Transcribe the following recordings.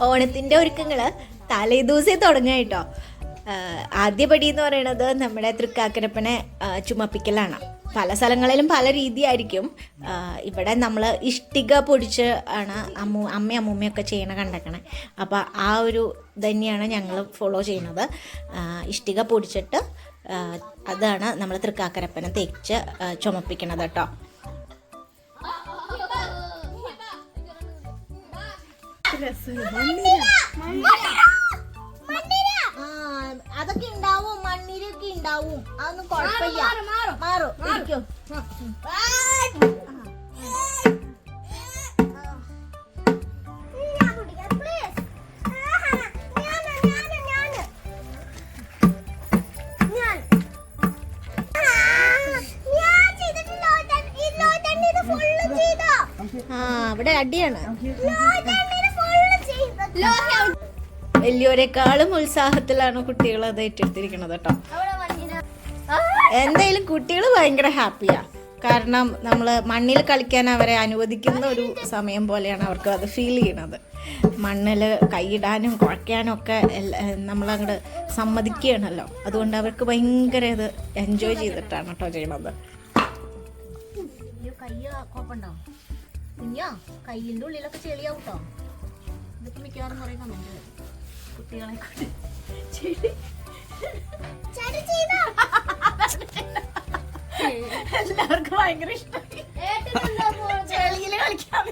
ഓണത്തിന്റെ ഒരുക്കങ്ങൾ തലേദിവസേ തുടങ്ങുക കേട്ടോ. ആദ്യപടി എന്ന് പറയുന്നത് നമ്മുടെ തൃക്കാക്കരപ്പനെ ചുമപ്പിക്കലാണ്. പല സ്ഥലങ്ങളിലും പല രീതിയായിരിക്കും. ഇവിടെ നമ്മൾ ഇഷ്ടിക പൊടിച്ച് ആണ് അമ്മു അമ്മൂമ്മയൊക്കെ ചെയ്യണ കണ്ടേക്കണേ. അപ്പോൾ ആ ഒരു തന്നെയാണ് ഞങ്ങൾ ഫോളോ ചെയ്യുന്നത്. ഇഷ്ടിക പൊടിച്ചിട്ട് അതാണ് നമ്മൾ തൃക്കാക്കരപ്പനെ തേച്ച് ചുമപ്പിക്കണത് കേട്ടോ. അതൊക്കെ ഉണ്ടാവും മണ്ണിരൊക്കെ ഉണ്ടാവും അതൊന്നും കുഴപ്പമില്ല മാറും ഇരിക്കോ ആ ഇവിടെ അടിയാണ് വലിയവരെക്കാളും ഉത്സാഹത്തിലാണ് കുട്ടികൾ അത് ഏറ്റെടുത്തിരിക്കുന്നത് കേട്ടോ. എന്തായാലും കുട്ടികൾ ഭയങ്കര ഹാപ്പിയാ കാരണം നമ്മൾ മണ്ണിൽ കളിക്കാൻ അവരെ അനുവദിക്കുന്ന ഒരു സമയം പോലെയാണ് അവർക്ക് അത് ഫീൽ ചെയ്യണത്. മണ്ണിൽ കൈയിടാനും കുഴയ്ക്കാനും ഒക്കെ നമ്മളങ്ങോട്ട് സമ്മതിക്കുകയാണല്ലോ. അതുകൊണ്ട് അവർക്ക് ഭയങ്കര ഇത് എൻജോയ് ചെയ്തിട്ടാണ് കേട്ടോ ചെയ്യണത്. കയ്യിന്റെ ഉള്ളിലൊക്കെ ചെളിയാവും കേട്ടോ ഇതൊക്കെ മിക്കവാറും കുറെ കമന്റ് കുട്ടികളെ കൊണ്ട് ചെളി എല്ലാവർക്കും ഭയങ്കര ഇഷ്ടമായി ചെളിയിൽ കളിക്കാൻ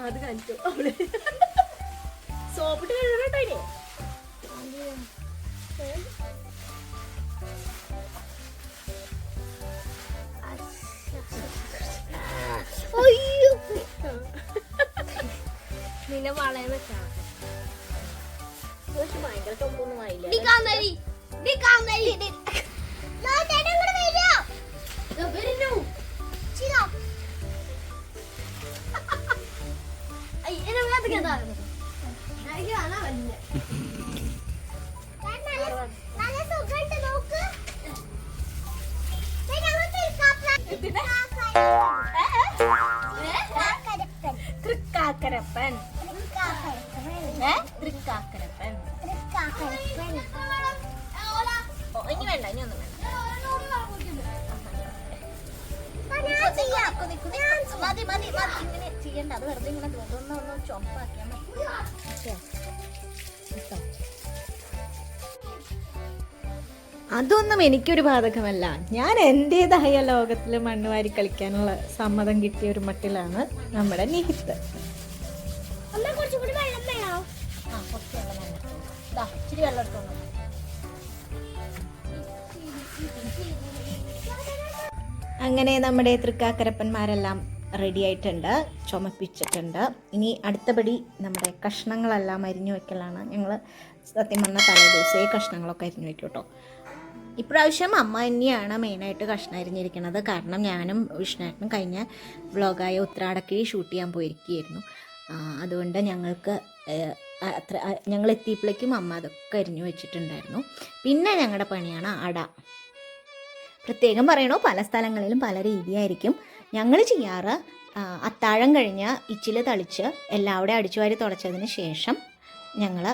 അത് കാണിച്ചു. അവൾ തൃക്കാക്കരപ്പൻ. തൃക്കാക്കരപ്പൻ. ഇനി വേണ്ട ഇനി ഒന്നും വേണ്ട. മതി മതി മതി. ഇങ്ങനെ ചെയ്യണ്ട. അത് വെറുതെ ഇങ്ങനെ തോന്നുന്ന ഒന്ന് ചൊപ്പാക്കിയാൽ മതി. അതൊന്നും എനിക്കൊരു ബാധകമല്ല. ഞാൻ എന്റേതായ ലോകത്തിൽ മണ്ണ് വാരി കളിക്കാനുള്ള സമ്മതം കിട്ടിയ ഒരു മട്ടിലാണ് നമ്മുടെ നിഹിത്ത് അമ്മ കുറച്ചും വെള്ളം വേണോ? ആ കുറച്ച് വെള്ളം വേണം. ഇച്ചിരി വെള്ളം എടുത്തോളൂ. അങ്ങനെ നമ്മുടെ തൃക്കാക്കരപ്പന്മാരെല്ലാം റെഡി ആയിട്ടുണ്ട് ചുമപ്പിച്ചിട്ടുണ്ട്. ഇനി അടുത്തപടി നമ്മുടെ കഷ്ണങ്ങളെല്ലാം അരിഞ്ഞു വയ്ക്കലാണ് ഞങ്ങൾ സത്യം പറഞ്ഞ തലേ ദിവസമേ കഷ്ണങ്ങളൊക്കെ അരിഞ്ഞു വയ്ക്കും കേട്ടോ ഇപ്രാവശ്യം അമ്മ തന്നെയാണ് മെയിനായിട്ട് കഷ്ണം അരിഞ്ഞിരിക്കുന്നത് കാരണം ഞാനും വിഷ്ണുവേട്ടനും കഴിഞ്ഞ വ്ളോഗായ ഉത്രാടക്കിഴി ഷൂട്ട് ചെയ്യാൻ പോയിരിക്കുകയായിരുന്നു. അതുകൊണ്ട് ഞങ്ങൾക്ക് അത്ര ഞങ്ങൾ എത്തിയപ്പോഴേക്കും അമ്മ അതൊക്കെ അരിഞ്ഞു വെച്ചിട്ടുണ്ടായിരുന്നു. പിന്നെ ഞങ്ങളുടെ പണിയാണ് അട. പ്രത്യേകം പറയണോ? പല സ്ഥലങ്ങളിലും പല രീതിയായിരിക്കും. ഞങ്ങൾ ചെയ്യാറ് അത്താഴം കഴിഞ്ഞ് ഇച്ചിൽ തളിച്ച് എല്ലാവിടെ അടിച്ചുവാരി തുടച്ചതിന് ശേഷം ഞങ്ങൾ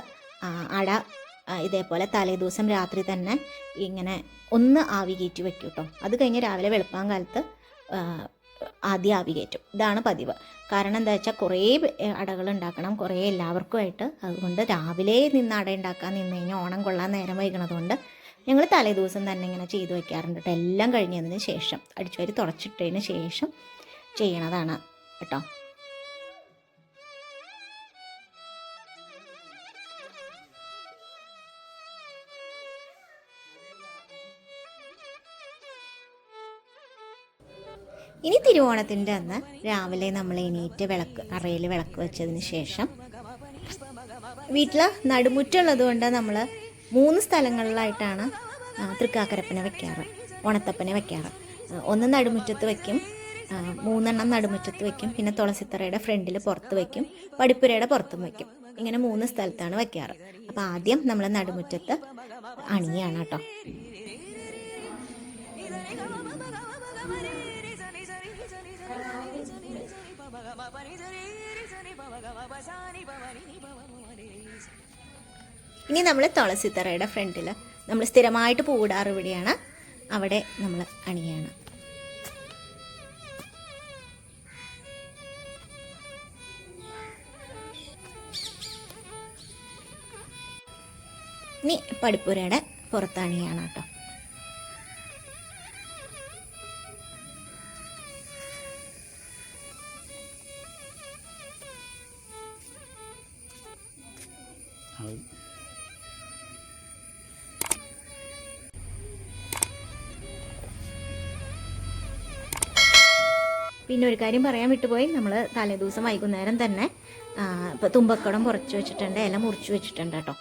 അട ഇതേപോലെ തലേദിവസം രാത്രി തന്നെ ഇങ്ങനെ ഒന്ന് ആവി കയറ്റി വെക്കും കേട്ടോ അത് കഴിഞ്ഞ് രാവിലെ വെളുപ്പാൻ കാലത്ത് ആദ്യം ആവി കയറ്റും ഇതാണ് പതിവ്. കാരണം എന്താ വെച്ചാൽ കുറേ അടകൾ ഉണ്ടാക്കണം കുറേ എല്ലാവർക്കുമായിട്ട്. അതുകൊണ്ട് രാവിലെ നിന്ന് അട ഉണ്ടാക്കാൻ നിന്ന് കഴിഞ്ഞാൽ ഓണം കൊള്ളാൻ നേരം വൈകണതുകൊണ്ട് ഞങ്ങൾ തലേ ദിവസം തന്നെ ഇങ്ങനെ ചെയ്തു വെക്കാറുണ്ട് കേട്ടോ എല്ലാം കഴിഞ്ഞതിന് ശേഷം അടിച്ചുവരി തുടച്ചിട്ടതിന് ശേഷം ചെയ്യണതാണ് കേട്ടോ ഇനി തിരുവോണത്തിന്റെ അന്ന് രാവിലെ നമ്മൾ എണീറ്റ് വിളക്ക് അറയിൽ വിളക്ക് വെച്ചതിന് ശേഷം വീട്ടിൽ നടുമുറ്റുള്ളത് കൊണ്ട് നമ്മൾ മൂന്ന് സ്ഥലങ്ങളിലായിട്ടാണ് തൃക്കാക്കരപ്പനെ വെക്കാറ് ഓണത്തപ്പനെ വെക്കാറ്. ഒന്ന് നടുമുറ്റത്ത് വെക്കും മൂന്നെണ്ണം നടുമുറ്റത്ത് വെക്കും പിന്നെ തുളസിത്തറയുടെ ഫ്രണ്ടിൽ പുറത്ത് വെക്കും പടിപ്പുരയുടെ പുറത്തും വെക്കും. ഇങ്ങനെ മൂന്ന് സ്ഥലത്താണ് വെക്കാറ്. അപ്പോൾ ആദ്യം നമ്മൾ നടുമുറ്റത്ത് അണിയാണ് കേട്ടോ. ഇനി നമ്മൾ തുളസിത്തറയുടെ ഫ്രണ്ടിൽ നമ്മൾ സ്ഥിരമായിട്ട് പൂവിടാറ് ഇവിടെയാണ്. അവിടെ നമ്മൾ അണിയാണ്. ഇനി പടിപ്പുരയുടെ പുറത്തണിയാണ് കേട്ടോ പിന്നെ ഒരു കാര്യം പറയാൻ വിട്ടുപോയി. നമ്മൾ തലേദിവസം വൈകുന്നേരം തന്നെ ഇപ്പോൾ തുമ്പക്കടം കുറച്ച് വെച്ചിട്ടുണ്ട് ഇല മുറിച്ച് വെച്ചിട്ടുണ്ട് കേട്ടോ.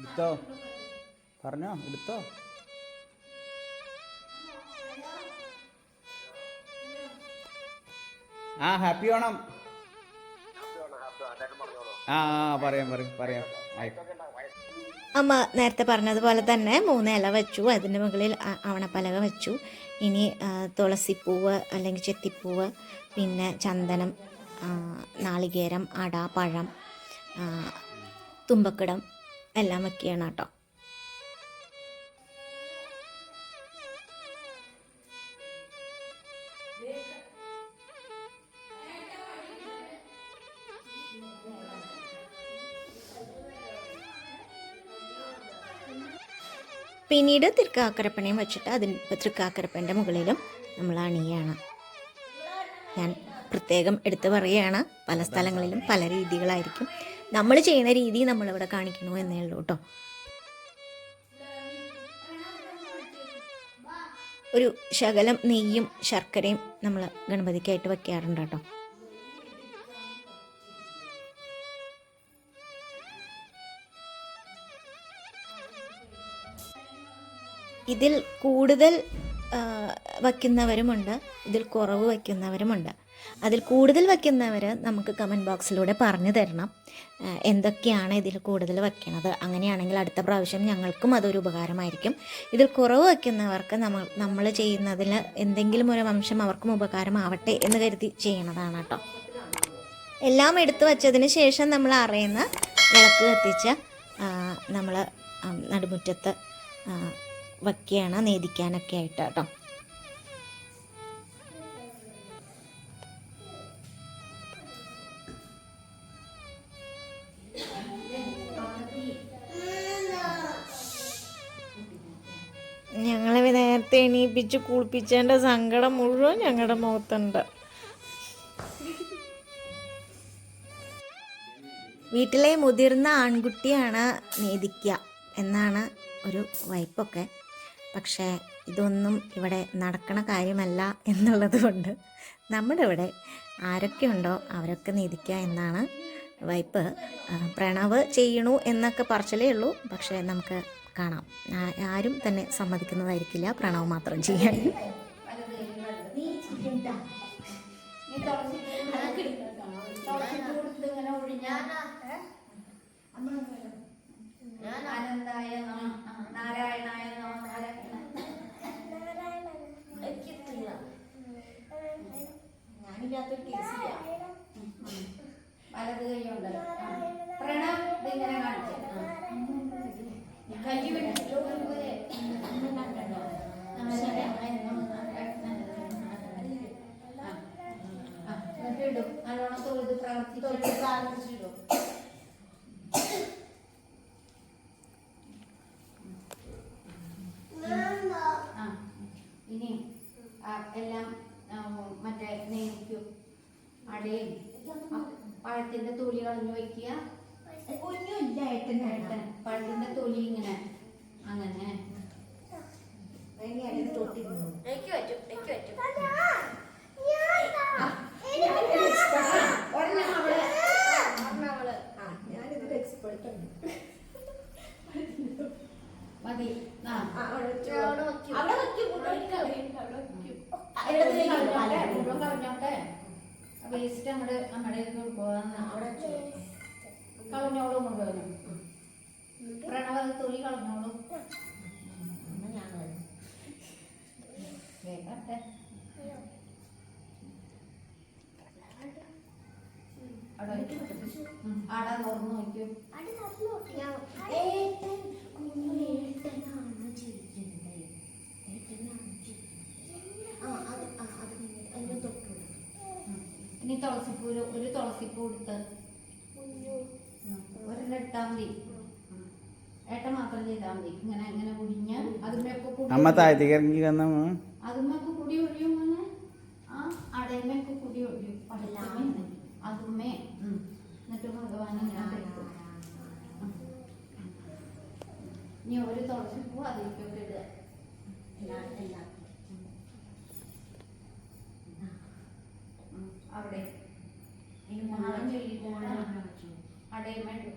എടുത്തോ? പറഞ്ഞോ എടുത്തോ? ആ ഹാപ്പി ഓണം. ആ പറയാം പറയാം പറയാം. അമ്മ നേരത്തെ പറഞ്ഞതുപോലെ തന്നെ മൂന്ന് ഇല വെച്ചു അതിന്റെ മുകളിൽ അവണപ്പലക വെച്ചു. ഇനി തുളസിപ്പൂവ് അല്ലെങ്കിൽ ചെത്തിപ്പൂവ് പിന്നെ ചന്ദനം നാളികേരം അട പഴം തുമ്പക്കിടം എല്ലാം വെക്കുകയാണ് കേട്ടോ. പിന്നീട് തൃക്കാക്കരപ്പനയും വെച്ചിട്ട് അതിന് തൃക്കാക്കരപ്പന്റെ മുകളിലും നമ്മൾ അണിയാണ്. ഞാൻ പ്രത്യേകം എടുത്തു പറയുകയാണ് പല സ്ഥലങ്ങളിലും പല രീതികളായിരിക്കും. നമ്മൾ ചെയ്യുന്ന രീതി നമ്മളിവിടെ കാണിക്കണു എന്നേ ഉള്ളൂ കേട്ടോ. ഒരു ശകലം നെയ്യും ശർക്കരയും നമ്മൾ ഗണപതിക്കായിട്ട് വെക്കാറുണ്ട് കേട്ടോ. ഇതിൽ കൂടുതൽ വയ്ക്കുന്നവരുമുണ്ട്. ഇതിൽ കുറവ് വയ്ക്കുന്നവരുമുണ്ട്. അതിൽ കൂടുതൽ വയ്ക്കുന്നവർ നമുക്ക് കമന്റ് ബോക്സിലൂടെ പറഞ്ഞു തരണം. എന്തൊക്കെയാണ് ഇതിൽ കൂടുതൽ വയ്ക്കണത്? അങ്ങനെയാണെങ്കിൽ അടുത്ത പ്രാവശ്യം ഞങ്ങൾക്കും അതൊരു ഉപകാരമായിരിക്കും. ഇതിൽ കുറവ് വയ്ക്കുന്നവർക്ക് നമ്മൾ നമ്മൾ ചെയ്യുന്നതിൽ എന്തെങ്കിലും ഒരു വംശം അവർക്കും ഉപകാരമാവട്ടെ എന്ന് കരുതി ചെയ്യണതാണ് കേട്ടോ. എല്ലാം എടുത്തു വച്ചതിന് ശേഷം നമ്മൾ അറിയുന്ന വിളക്ക് കത്തിച്ച് നമ്മൾ നടുമുറ്റത്ത് വയ്ക്കുകയാണ് നേദിക്കാനൊക്കെ ആയിട്ട് കേട്ടോ. എണീപ്പിച്ച് കുളിപ്പിച്ചതിന്റെ സങ്കടം മുഴുവൻ ഞങ്ങളുടെ മുഖത്തുണ്ട്. വീട്ടിലെ മുതിർന്ന ആൺകുട്ടിയാണ് നീതിക്കുക എന്നാണ് ഒരു വൈപ്പൊക്കെ. പക്ഷേ ഇതൊന്നും ഇവിടെ നടക്കണ കാര്യമല്ല എന്നുള്ളത് കൊണ്ട് നമ്മുടെ ഇവിടെ ആരൊക്കെയുണ്ടോ അവരൊക്കെ നീതിക്കുക എന്നാണ് വൈപ്പ് പ്രണവ് ചെയ്യണു എന്നൊക്കെ പറച്ചിലേ ഉള്ളൂ. പക്ഷേ നമുക്ക് കാണാം. ആരും തന്നെ സമ്മതിക്കുന്നതായിരിക്കില്ല പ്രണവ് മാത്രം ചെയ്യാൻ. pronto, e que. അങ്ങോട്ട് നമ്മുടെ അടുത്ത് പോകാന്ന് അവിടെ കളഞ്ഞോളും കൊണ്ടുവരും. പ്രണവ തുണി കളഞ്ഞോളും. ഞാൻ വരും കേട്ടെ അവിടെ അവിടെ തുറന്നു നോക്കൂ തുളസിപ്പൂര് ഒരു തുളസിപ്പൂ എടുത്ത് ഒരെണ്ണം എടുത്താൽ മതി. ഏട്ടൻ മാത്രം ചെയ്താൽ മതി. ഇങ്ങനെ ഇങ്ങനെ കുടിഞ്ഞ് അതിന്മേപ്പൊക്കെ അതുമ്മ చెయ్యి మానం చెయ్యి అడేమెంట్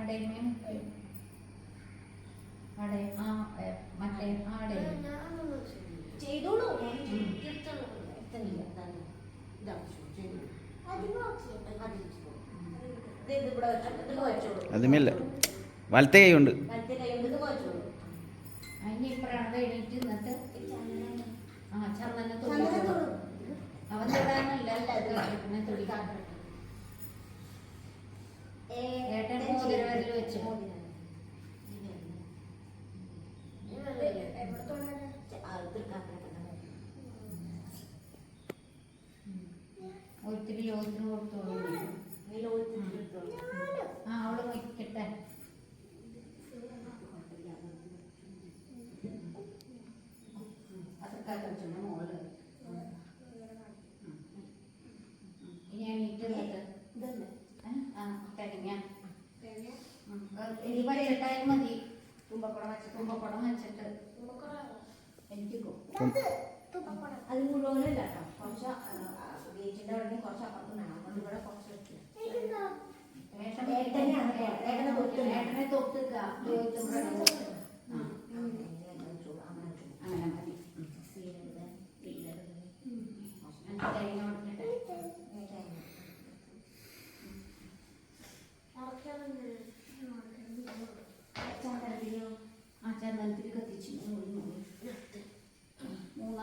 അടയുമേ ആ കൈ ഉണ്ട് വെച്ചിരിക്കും അത് മുഴുവനല്ല കേട്ടോ. കുറച്ച് ഗേറ്റിന്റെ അവിടെ നിന്ന് കുറച്ച് അപ്പുറത്ത് നിന്നാണ്. അതുകൊണ്ട് ഇവിടെ കുറച്ച് ഏട്ടനെയാണ് ഏട്ടനെ തൊട്ട് ഏട്ടനെ തൊട്ടുക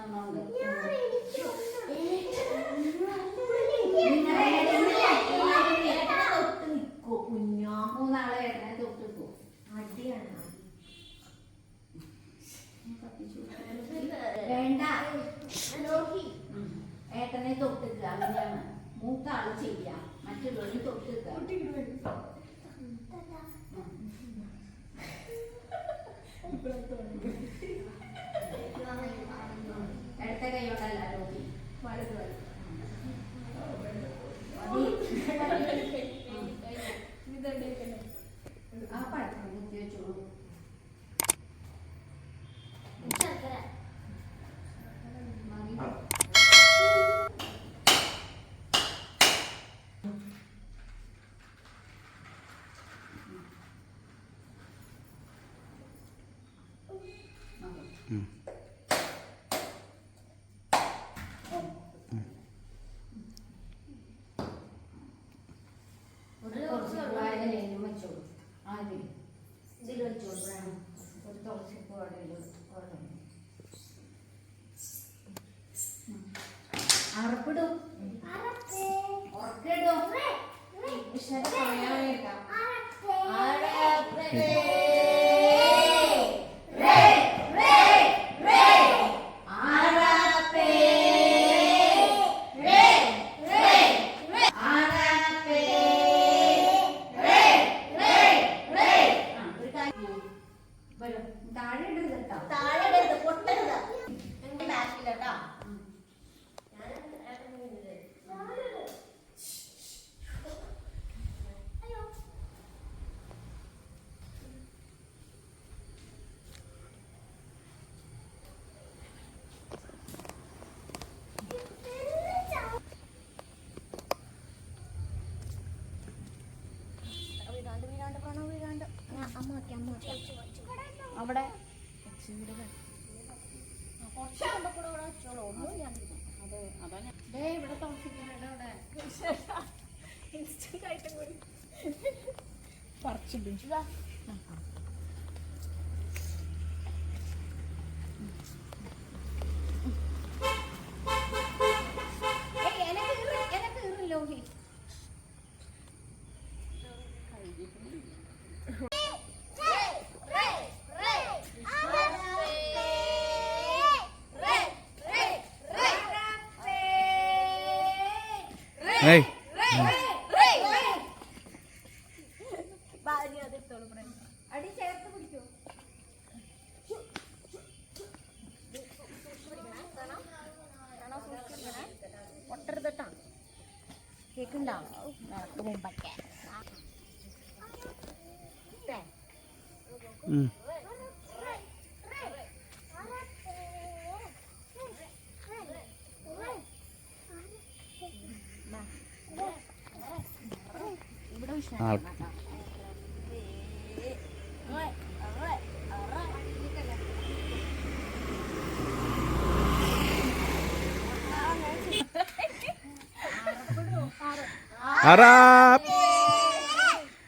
Ngon. Ahora, ahora, 지금 눈치가 Hey.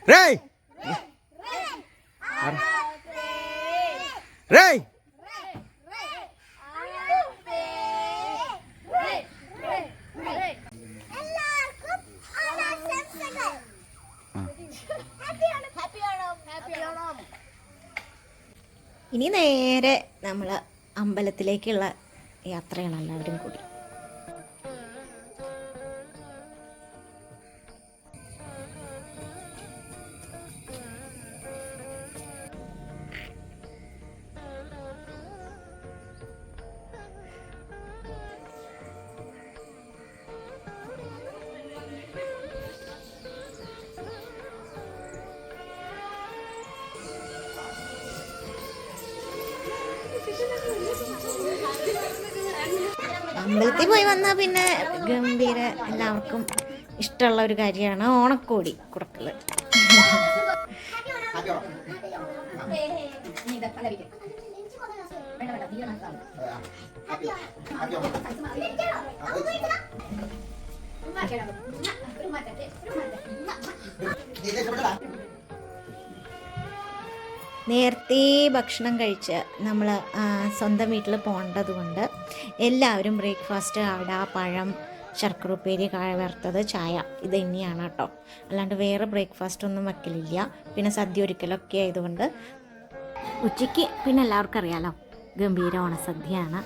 Ray. Ray. എല്ലാവർക്കും ഓണാശംസകൾ happy Onam happy Onam happy Onam ഇനി നേരെ നമ്മൾ അമ്പലത്തിലേക്കുള്ള യാത്രയാണ് എല്ലാവരും കൂടി. അമ്പലത്തിൽ പോയി വന്നാൽ പിന്നെ ഗംഭീര എല്ലാവർക്കും ഇഷ്ടമുള്ള ഒരു കാര്യമാണ് ഓണക്കോടി കൊടുക്കൽ നേരത്തെ ഭക്ഷണം കഴിച്ച് നമ്മൾ സ്വന്തം വീട്ടിൽ പോകേണ്ടത് കൊണ്ട് എല്ലാവരും ബ്രേക്ക്ഫാസ്റ്റ് അട പഴം ശർക്കരപ്പേരി കായ വറുത്തത് ചായ. ഇത് തന്നെയാണ് കേട്ടോ. അല്ലാണ്ട് വേറെ ബ്രേക്ക്ഫാസ്റ്റ് ഒന്നും വെക്കലില്ല. പിന്നെ സദ്യ ഒരിക്കലൊക്കെ ആയതുകൊണ്ട് ഉച്ചയ്ക്ക് പിന്നെ എല്ലാവർക്കും അറിയാലോ. ഗംഭീര ഓണസദ്യയാണ്.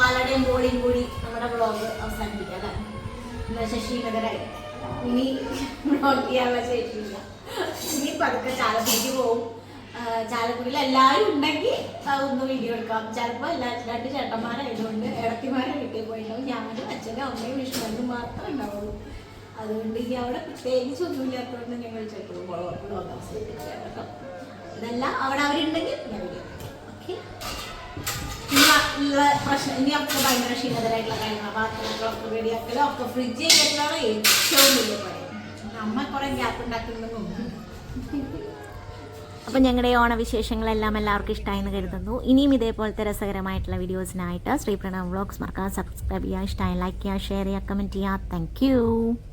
പാലടയും ബോളിയും കൂടി നമ്മുടെ ബ്ലോഗ് അവസാനിപ്പിക്കാം അല്ലേ? എന്താ ശശീനഗരായി ഇനി ബ്ലോഗ് ചെയ്യാനുള്ള ശേഷിയില്ല ഇനി പതുക്കെ ചാലക്കുടിക്ക് പോവും. ചാലക്കുടിയിൽ എല്ലാവരും ഉണ്ടെങ്കിൽ ഒന്ന് വീഡിയോ എടുക്കാം. ചിലപ്പോൾ എല്ലാ രണ്ട് ചേട്ടന്മാരായതുകൊണ്ട് ഇടത്തിമാരെ വീട്ടിൽ പോയിട്ടുണ്ടാവും ഞാനും അച്ഛനും അമ്മയും വിഷ്ണുവിനും മാത്രമേ ഉണ്ടാവുള്ളൂ. അതുകൊണ്ട് ഇനി അവിടെ പ്രത്യേകിച്ച് ഒന്നും ഇല്ലാത്തതുകൊണ്ട് ഞങ്ങൾ ചേട്ടൻ ബ്ലോഗ് അവസാനിപ്പിക്കാം കേട്ടോ. ഇതെല്ലാം അവിടെ അവരുണ്ടെങ്കിൽ ഞാൻ വീഡിയോ ഓക്കെ ഇനി ഉള്ള പ്രശ്നം ഇനി ഒക്കെ ഭയങ്കര ക്ഷീണതരായിട്ടുള്ള കാര്യങ്ങൾ പാത്രങ്ങളൊക്കെ റെഡിയാക്കലും? ഒക്കെ ഫ്രിഡ്ജ് കയറ്റലാണ് ഏറ്റവും വലിയ പണി. അമ്മ കുറെ ഗ്യാപ്പ് ഉണ്ടാക്കുന്നതും അപ്പം ഞങ്ങളുടെ ഓണവിശേഷങ്ങളെല്ലാം എല്ലാവർക്കും ഇഷ്ടമായി എന്ന് കരുതുന്നു. ഇനിയും ഇതേപോലത്തെ രസകരമായിട്ടുള്ള വീഡിയോസിനായിട്ട് ശ്രീ പ്രണവ് വ്ളോഗ്സ് മറക്കാതെ സബ്സ്ക്രൈബ് ചെയ്യുക ഇഷ്ടമായി ലൈക്ക് ചെയ്യുക ഷെയർ ചെയ്യുക കമന്റ് ചെയ്യുക. താങ്ക്